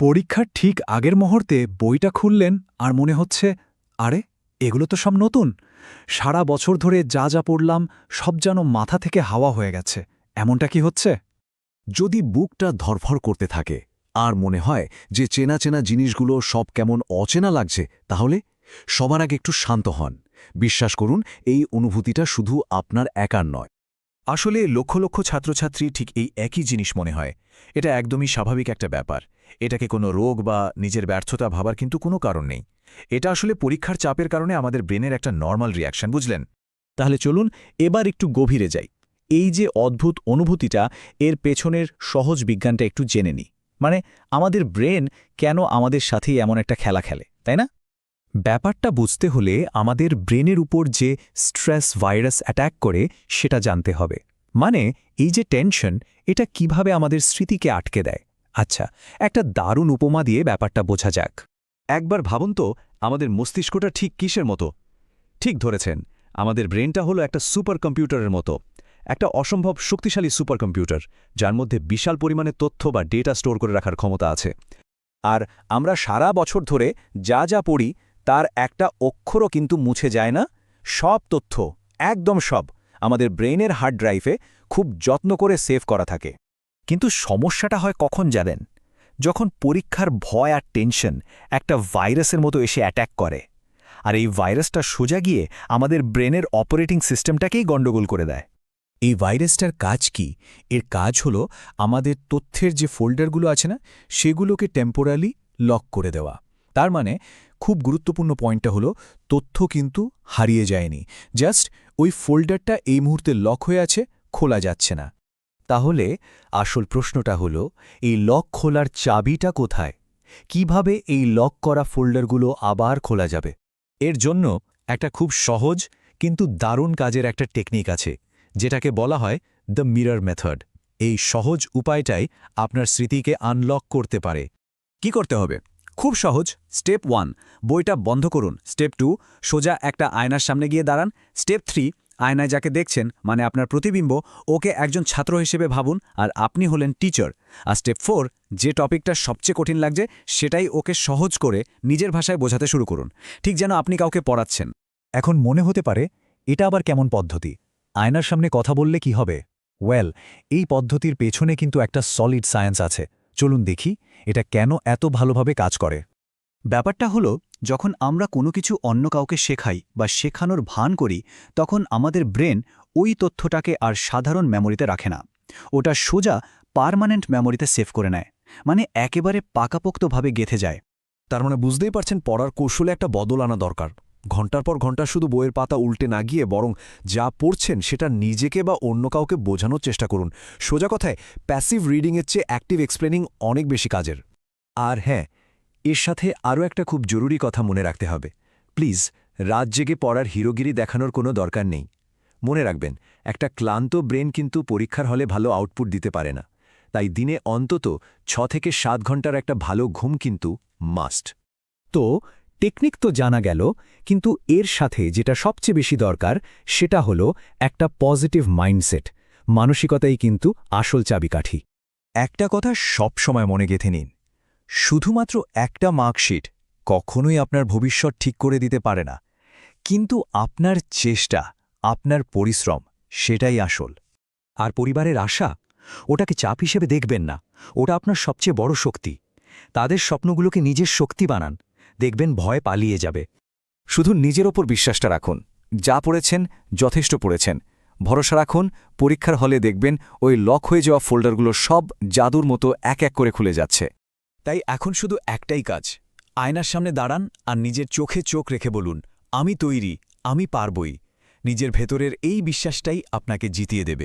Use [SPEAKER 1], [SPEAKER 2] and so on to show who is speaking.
[SPEAKER 1] পরীক্ষার ঠিক আগের মুহূর্তে বইটা খুললেন আর মনে হচ্ছে, আরে, এগুলো তো সব নতুন। সারা বছর ধরে যা যা পড়লাম, সব যেন মাথা থেকে হাওয়া হয়ে গেছে। এমনটা কি হচ্ছে?
[SPEAKER 2] যদি বুকটা ধরফর করতে থাকে আর মনে হয় যে চেনা চেনা জিনিসগুলো সব কেমন অচেনা লাগছে, তাহলে সবার আগে একটু শান্ত হন। বিশ্বাস করুন, এই অনুভূতিটা শুধু আপনার একার নয়।
[SPEAKER 3] আসলে লক্ষ লক্ষ ছাত্রছাত্রী ঠিক এই একই জিনিস মনে হয়। এটা একদমই স্বাভাবিক একটা ব্যাপার। এটাকে কোনো রোগ বা নিজের ব্যর্থতা ভাবার কিন্তু কোনো কারণ নেই। এটা আসলে পরীক্ষার চাপের কারণে আমাদের ব্রেনের একটা নর্মাল রিয়াকশন বুঝলেন?
[SPEAKER 4] তাহলে চলুন এবার একটু গভীরে যাই। এই যে অদ্ভুত অনুভূতিটা, এর পেছনের সহজ বিজ্ঞানটা একটু জেনে নিই মানে আমাদের ব্রেন কেন আমাদের সাথেই এমন একটা খেলা খেলে, তাই না? ব্যাপারটা বুঝতে হলে আমাদের ব্রেনের উপর যে স্ট্রেস ভাইরাস অ্যাট্যাক করে সেটা জানতে হবে। মানে এই যে টেনশন, এটা কীভাবে আমাদের স্মৃতিকে আটকে দেয়? আচ্ছা একটা দারুণ উপমা দিয়ে ব্যাপারটা বোঝা যাক।
[SPEAKER 2] একবার ভাবুন তো, আমাদের মস্তিষ্কটা ঠিক কিসের মতো? ঠিক ধরেছেন, আমাদের ব্রেনটা হলো একটা সুপার কম্পিউটারের মতো। একটা অসম্ভব শক্তিশালী সুপার কম্পিউটার যার মধ্যে বিশাল পরিমাণে তথ্য বা ডেটা স্টোর করে রাখার ক্ষমতা আছে।
[SPEAKER 4] আর আমরা সারা বছর ধরে যা যা পড়ি তার একটা অক্ষরও কিন্তু মুছে যায় না। সব তথ্য, একদম সব, আমাদের ব্রেইনের হার্ড ড্রাইভে খুব যত্ন করে সেভ করা থাকে। কিন্তু সমস্যাটা হয় কখন জানেন? যখন পরীক্ষার ভয় আর টেনশন একটা ভাইরাসের মতো এসে অ্যাট্যাক করে। আর এই ভাইরাসটা সোজা গিয়ে আমাদের ব্রেনের অপারেটিং সিস্টেমটাকেই গণ্ডগোল করে দেয়। এই ভাইরাসটার কাজ কি? এর কাজ হলো আমাদের তথ্যের যে ফোল্ডারগুলো আছে না, সেগুলোকে টেম্পোরালি লক করে দেওয়া। তার মানে খুব গুরুত্বপূর্ণ পয়েন্টটা হলো, তথ্য কিন্তু হারিয়ে যায়নি। জাস্ট ওই ফোল্ডারটা এই মুহূর্তে লক হয়ে আছে, খোলা যাচ্ছে না। তাহলে আসল প্রশ্নটা হলো, এই লক খোলার চাবিটা কোথায়? কীভাবে এই লক করা ফোল্ডারগুলো আবার খোলা যাবে? এর জন্য একটা খুব সহজ কিন্তু দারুণ কাজের একটা টেকনিক আছে, যেটাকে বলা হয় দ্য মিরর মেথড। এই সহজ উপায়টাই আপনার স্মৃতিকে আনলক করতে পারে। কি করতে হবে? খুব সহজ স্টেপ ওয়ান বইটা বন্ধ করুন। স্টেপ টু সোজা একটা আয়নার সামনে গিয়ে দাঁড়ান। স্টেপ থ্রি আয়নায় যাকে দেখছেন মানে আপনার প্রতিবিম্ব, ওকে একজন ছাত্র হিসেবে ভাবুন, আর আপনি হলেন টিচার আর স্টেপ ফোর যে টপিকটা সবচেয়ে কঠিন লাগছে, সেটাই ওকে সহজ করে নিজের ভাষায় বোঝাতে শুরু করুন। ঠিক যেন আপনি কাউকে পড়াচ্ছেন। এখন মনে হতে পারে, এটা আবার কেমন পদ্ধতি? আয়নার সামনে কথা বললে কি হবে? ওয়েল এই পদ্ধতির পেছনে কিন্তু একটা সলিড সায়েন্স আছে। চলুন দেখি এটা কেন এত ভালোভাবে কাজ করে। ব্যাপারটা হলো, যখন আমরা কোনো কিছু অন্য কাউকে শেখাই বা শেখানোর ভান করি, তখন আমাদের ব্রেন ওই তথ্যটাকে আর সাধারণ মেমোরিতে রাখে না। ওটা সোজা পার্মানেন্ট মেমোরিতে সেভ করে নেয় মানে একেবারে পাকাপোক্তভাবে গেথে যায়।
[SPEAKER 2] তার মানে বুঝতেই পারছেন পড়ার কৌশলে একটা বদল আনা দরকার। ঘণ্টার পর ঘণ্টা শুধু বইয়ের পাতা উল্টে না গিয়ে বরং যা পড়ছেন সেটা নিজেকে বা অন্য কাউকে বোঝানোর চেষ্টা করুন। সোজা কথায় প্যাসিভ রিডিংয়ের চেয়ে অ্যাক্টিভ এক্সপ্লেনিং অনেক বেশি কাজের। আর হ্যাঁ এর সাথে আরও একটা খুব জরুরি কথা মনে রাখতে হবে। প্লিজ, রাত জেগে পড়ার হিরোগিরি দেখানোর কোনো দরকার নেই। মনে রাখবেন, একটা ক্লান্ত ব্রেন কিন্তু পরীক্ষার হলে ভালো আউটপুট দিতে পারে না। তাই দিনে অন্তত ছ থেকে সাত ঘণ্টার একটা ভালো ঘুম কিন্তু মাস্ট।
[SPEAKER 4] তো টেকনিক তো জানা গেল, কিন্তু এর সাথে যেটা সবচেয়ে বেশি দরকার সেটা হলো একটা পজিটিভ মাইন্ডসেট। মানসিকতাই কিন্তু আসল চাবিকাঠি। একটা কথা সব সময় মনে গেঁথে নিন। শুধুমাত্র একটা মার্কশিট কখনোই আপনার ভবিষ্যৎ ঠিক করে দিতে পারে না। কিন্তু আপনার চেষ্টা, আপনার পরিশ্রম, সেটাই আসল। আর পরিবারের আশা, ওটাকে চাপ হিসেবে দেখবেন না। ওটা আপনার সবচেয়ে বড় শক্তি। তাদের স্বপ্নগুলোকে নিজের শক্তি বানান। দেখবেন ভয় পালিয়ে যাবে। শুধু নিজের ওপর বিশ্বাসটা রাখুন। যা পড়েছেন, যথেষ্ট পড়েছেন। ভরসা রাখুন, পরীক্ষার হলে দেখবেন ওই লক হয়ে যাওয়া ফোল্ডারগুলো সব জাদুর মতো এক এক করে খুলে যাচ্ছে। তাই এখন শুধু একটাই কাজ, আয়নার সামনে দাঁড়ান আর নিজের চোখে চোখ রেখে বলুন, আমি তৈরি, আমি পারবই। নিজের ভেতরের এই বিশ্বাসটাই আপনাকে জিতিয়ে দেবে।